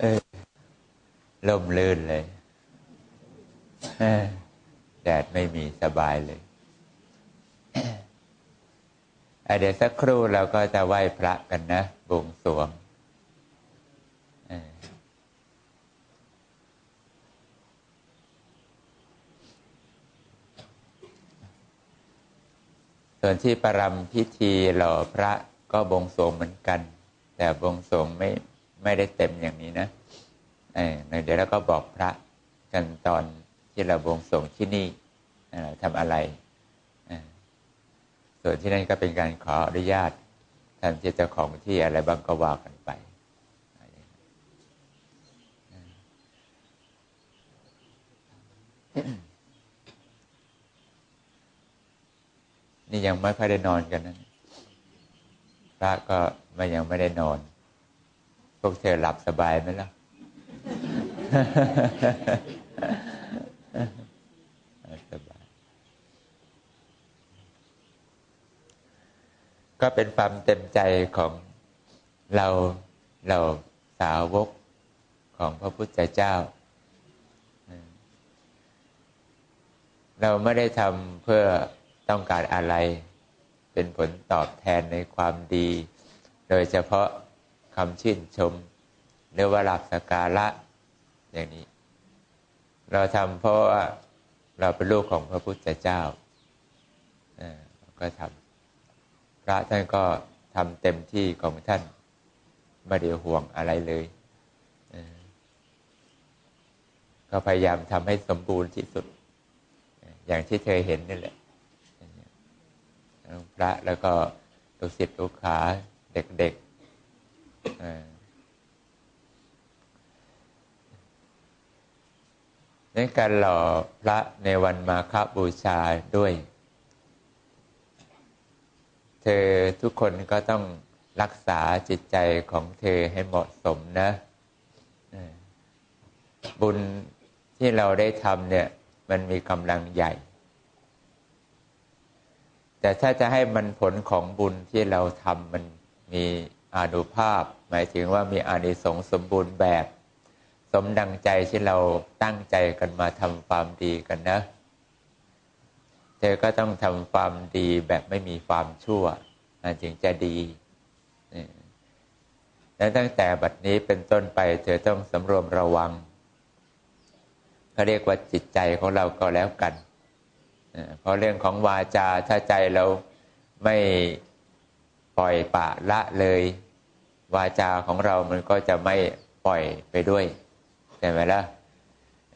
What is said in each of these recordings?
เออล่มลื่นเลยแดดไม่มีสบายเลยเดี๋ยวสักครู่เราก็จะไหว้พระกันนะบวงสรวงเออส่วนที่ประรำพิธีหล่อพระก็บวงสรวงเหมือนกัน แต่บวงสรวงไม่ ไม่ได้เต็มอย่างนี้นะเออเดี๋ยวเราก็บอกพระกันตอนที่เราบวงสรวงที่นี่เอ่อทำอะไร ส่วนที่นั่นก็เป็นการขออนุญาตท่านที่เจ้าของที่อะไรบางก็ว่ากันไป นี่ยังไม่ค่อยได้นอนกันนะพระก็ไม่ยังไม่ได้นอน พวกเธอหลับสบายไหมล่ะสบาย ก็เป็นความเต็มใจของเราเราสาวกของพระพุทธเจ้า เราไม่ได้ทำเพื่อต้องการอะไร เป็นผลตอบแทนในความดี โดยเฉพาะ คำชื่นชม หรือว่าหลับสการะอย่างนี้ เราทำเพราะว่าเราเป็นลูกของพระพุทธเจ้าก็ทำพระท่านก็ทำเต็มที่ของท่านไม่ได้ห่วงอะไรเลยเก็พยายามทำให้สมบูรณ์ที่สุด อย่างที่เธอเห็นนี่แหละพระแล้วก็ลูกศิษย์ลูกขาเด็กๆ ในการหล่อพระในวันมาฆบูชาด้วย เธอทุกคนก็ต้องรักษาจิตใจของเธอให้เหมาะสมนะ บุญที่เราได้ทำเนี่ย มันมีกำลังใหญ่ แต่ถ้าจะให้มันผลของบุญที่เราทำมันมีอานุภาพ หมายถึงว่ามีอานิสงส์สมบูรณ์แบบ สมดังใจที่เราตั้งใจกันมาทำความดีกันนะ เธอก็ต้องทำความดีแบบไม่มีความชั่วจึงจะดีและตั้งแต่บัดนี้เป็นต้นไป เธอต้องสำรวมระวังเขาเรียกว่าจิตใจของเราก็แล้วกัน เพราะเรื่องของวาจาถ้าใจเราไม่ปล่อยปะละเลย วาจาของเรามันก็จะไม่ปล่อยไปด้วยใช่ไหมล่ะ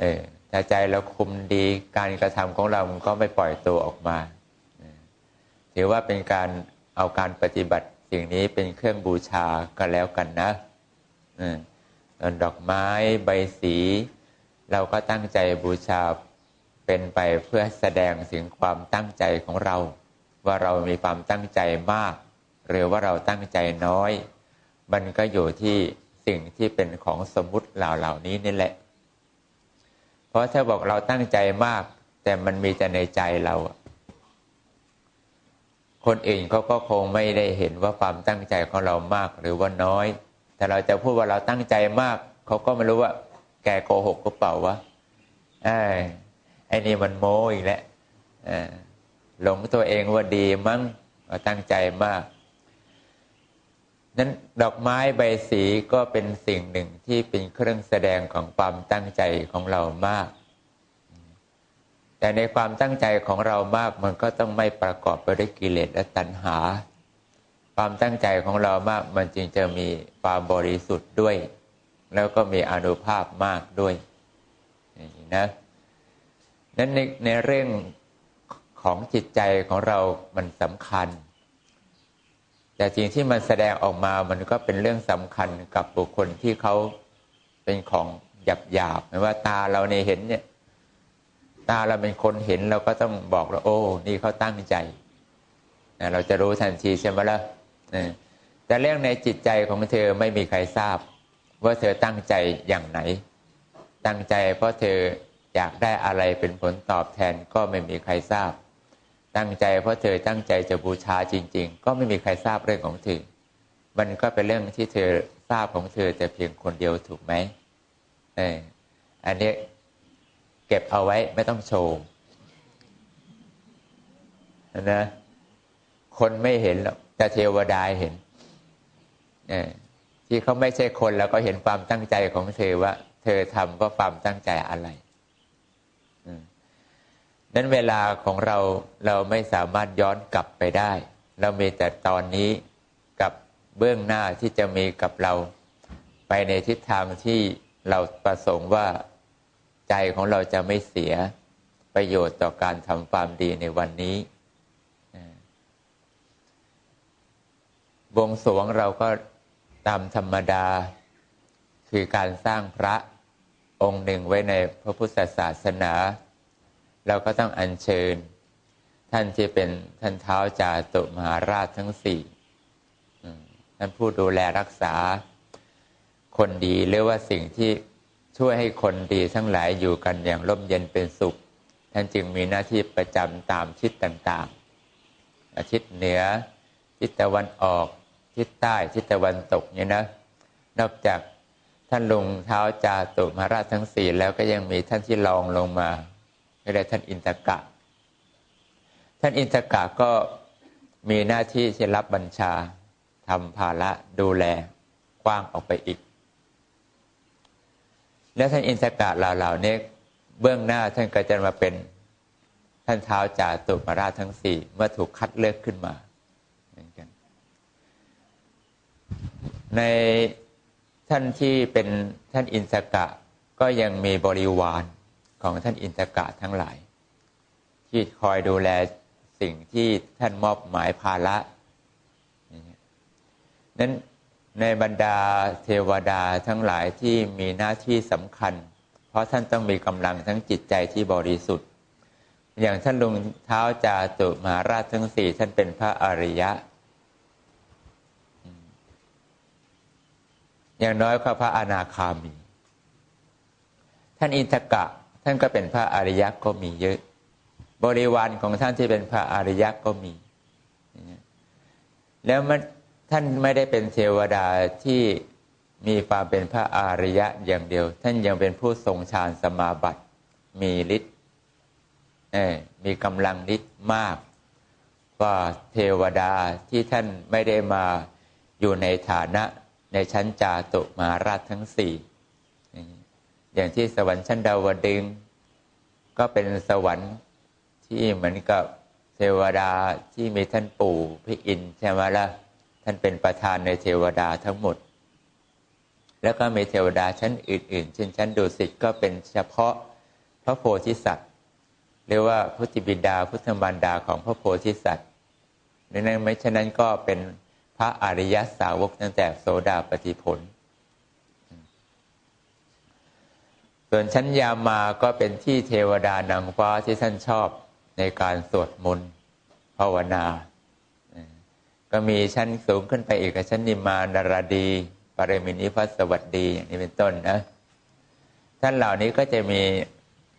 เออถ้าใจเราคุมดีการกระทำของเรามันก็ไม่ปล่อยตัวออกมา ถือว่าเป็นการเอาการปฏิบัติสิ่งนี้เป็นเครื่องบูชาก็แล้วกันนะดอกไม้ใบสี เราก็ตั้งใจบูชาเป็นไปเพื่อแสดงถึงความตั้งใจของเรา ว่าเรามีความตั้งใจมาก หรือว่าเราตั้งใจน้อย มันก็อยู่ที่สิ่งที่เป็นของสมมุติเหล่าเหล่านี้นี่แหละ เพราะถ้าบอกเราตั้งใจมาก แต่มันมีแต่ในใจเรา คนอื่นเขาก็คงไม่ได้เห็นว่าความตั้งใจของเรามากหรือว่าน้อย แต่เราจะพูดว่าเราตั้งใจมาก เขาก็ไม่รู้ว่า แกโกหกก็เปล่าวะไอ้ไอ้นี่มันโม้อีกแล้วหลงตัวเองว่าดีมั้งตั้งใจมาก นั้นดอกไม้ใบสีก็เป็นสิ่งหนึ่งที่เป็นเครื่องแสดงของความตั้งใจของเรามาก แต่ในความตั้งใจของเรามากมันก็ต้องไม่ประกอบไปด้วยกิเลสและตัณหา ความตั้งใจของเรามากมันจึงจะมีความบริสุทธิ์ด้วย แล้วก็มีอนุภาพมากด้วยนะนั้นในในเรื่องของจิตใจของเรามันสำคัญ แต่สิ่งที่มันแสดงออกมามันก็เป็นเรื่องสำคัญกับบุคคลที่เขาเป็นของหยาบหยาบไม่ว่าตาเราในเห็นเนี่ย ตาเราเป็นคนเห็นเราก็ต้องบอกว่าโอ้ นี่เขาตั้งใจเราจะรู้ทันทีใช่ไหมล่ะแต่เรื่องในจิตใจของเธอไม่มีใครทราบ ว่าเธอตั้งใจอย่างไหน ตั้งใจเพราะเธออยากได้อะไรเป็นผลตอบแทนก็ไม่มีใครทราบ ตั้งใจเพราะเธอตั้งใจจะบูชาจริง ๆ ก็ไม่มีใครทราบเรื่องของเธอ มันก็เป็นเรื่องที่เธอทราบของเธอแต่เพียงคนเดียวถูกไหมเอออันนี้เก็บเอาไว้ไม่ต้องโชว์นะคนไม่เห็นหรอกแต่เทวดาเห็นที่เขาไม่ใช่คนแล้วก็เห็นความตั้งใจของเธอว่า เธอทำเพราะความตั้งใจอะไร นั้นเวลาของเราเราไม่สามารถย้อนกลับไปได้ เรามีแต่ตอนนี้กับเบื้องหน้าที่จะมีกับเรา ไปในทิศทางที่เราประสงค์ว่าใจของเราจะไม่เสียประโยชน์ต่อการทำความดีในวันนี้วงสวงเราก็ตามธรรมดา คือการสร้างพระองค์หนึ่งไว้ในพระพุทธศาสนา เราก็ต้องอัญเชิญ ท่านที่เป็นท่านเท้าจาตุมหาราชทั้งสี่ท่านผู้ดูแลรักษา คนดีหรือว่าสิ่งที่ช่วยให้คนดีทั้งหลายอยู่กันอย่างร่มเย็นเป็นสุข ท่านจึงมีหน้าที่ประจำตามทิศต่างๆ อาทิตย์เหนือ ทิศตะวันออก ทิศใต้ ทิศตะวันตกเนี่ยนะ นอกจากท่านลงเท้าจาตุมหาราชทั้งสี่แล้วก็ยังมีท่านที่รองลงมา ก็ได้ท่านอินทกะ ท่านอินทกะก็มีหน้าที่ที่รับบัญชาทำภาระดูแลกว้างออกไปอีก แล้วท่านอินทกะเหล่านี้เบื้องหน้าท่านก็จะมาเป็นท่านเท้าจาตุมาราชทั้งสี่เมื่อถูกคัดเลือกขึ้นมาเหมือนกัน ในท่านที่เป็นท่านอินสกะก็ยังมีบริวาร ของท่านอินสกะทั้งหลาย ที่คอยดูแลสิ่งที่ท่านมอบหมายภาระนั้นในบรรดาเทวดาทั้งหลายที่มีหน้าที่สำคัญ เพราะท่านต้องมีกำลังทั้งจิตใจที่บริสุทธิ์ อย่างท่านลุงเท้าจาตุมหาราชทั้งสี่ท่านเป็นพระอริยะ อย่างน้อยก็พระอนาคามี ท่านอินทกะ ท่านก็เป็นพระอริยะก็มีเยอะ บริวารของท่านที่เป็นพระอริยะก็มี แล้วมันท่านไม่ได้เป็นเทวดาที่มีความเป็นพระอริยะอย่างเดียว ท่านยังเป็นผู้ทรงฌานสมาบัติ มีฤทธิ์มีกำลังฤทธิ์มากกว่าเทวดาที่ท่านไม่ได้มาอยู่ในฐานะในชั้นจาตุมาราชทั้งสี่ อย่างที่สวรรค์ชั้นดาวดึง ก็เป็นสวรรค์ที่เหมือนกับเทวดาที่มีท่านปู่พระอินทร์ใช่ไหมละ่ะท่านเป็นประธานในเทวดาทั้งหมด แล้วก็มีเทวดาชั้นอื่น ๆ เช่นชั้นดุสิตก็เป็นเฉพาะพระโพธิสัตว์เรียกว่าพุทธิบิดาพุทธมารดาของพระโพธิสัตว์ดังนั้นไม่ฉะนั้นก็เป็นพระอริยสาวกตั้งแต่โสดาปฏิผล ส่วนชั้นยามาก็เป็นที่เทวดานางฟ้าที่ท่านชอบในการสวดมนต์ภาวนา ก็มีชั้นสูงขึ้นไปอีกชั้นนิมานารดีปรมินิพัสวัสดีอย่างนี้เป็นต้นนะท่านเหล่านี้ก็จะมี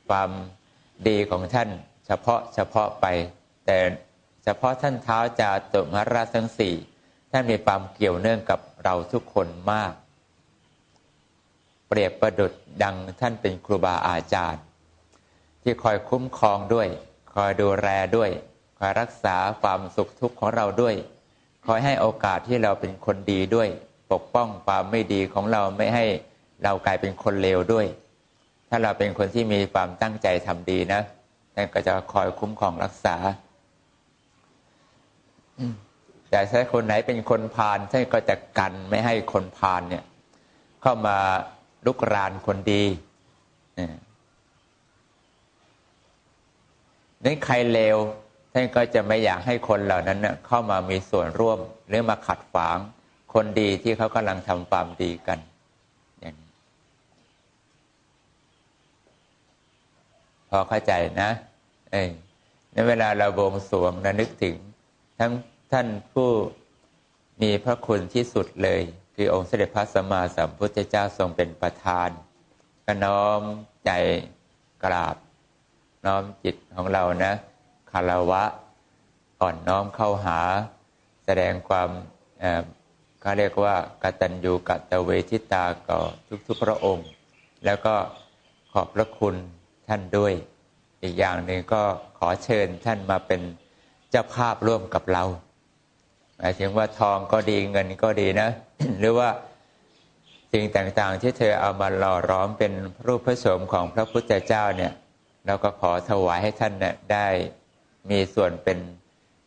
ความดีของท่าน เฉพาะเฉพาะไป แต่เฉพาะท่านเท้าจาตุมหราชทั้งสี่ท่านมีความเกี่ยวเนื่องกับเราทุกคนมาก เปรียบประดุดดังท่านเป็นครูบาอาจารย์ ที่คอยคุ้มครองด้วย คอยดูแลด้วย คอยรักษาความสุขทุกข์ของเราด้วย คอยให้โอกาสที่เราเป็นคนดีด้วย ปกป้องความไม่ดีของเราไม่ให้เรากลายเป็นคนเลวด้วย ถ้าเราเป็นคนที่มีความตั้งใจทำดีนะท่านก็จะคอยคุ้มครองรักษาแต่ถ้าคนไหนเป็นคนพาลท่านก็จะกันไม่ให้คนพาลเนี่ย เข้ามา ลุกรานคนดีนั้นใครเลวท่านก็จะไม่อยากให้คนเหล่านั้นเน่ยเข้ามามีส่วนร่วม หรือมาขัดขวางคนดีที่เขากำลังทำความดีกันอย่างนี้พอเข้าใจนะ เอ้ในเวลาเราบวงสรวงนะนึกถึง ทั้งท่านผู้มีพระคุณที่สุดเลย คือองค์เสด็จพระสัมมาสัมพุทธเจ้าทรงเป็นประธาน ก็น้อมใจกราบ น้อมจิตของเรานะคารวะอ่อนน้อมเข้าหา แสดงความเขาเรียกว่ากตัญญูกตเวทิตาก่อทุกๆพระองค์ แล้วก็ขอบพระคุณท่านด้วย อีกอย่างหนึ่งก็ขอเชิญท่านมาเป็นเจ้าภาพร่วมกับเรา หมายถึงว่าทองก็ดีเงินก็ดีนะ หรือว่าสิ่งต่างๆ ที่เธอเอามาหล่อร้อมเป็นรูปพระสมของพระพุทธเจ้าเนี่ยเราก็ขอถวายให้ท่านเนี่ยได้มีส่วนเป็น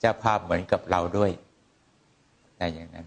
เจ้าภาพเหมือนกับเราด้วยแต่อย่างนั้น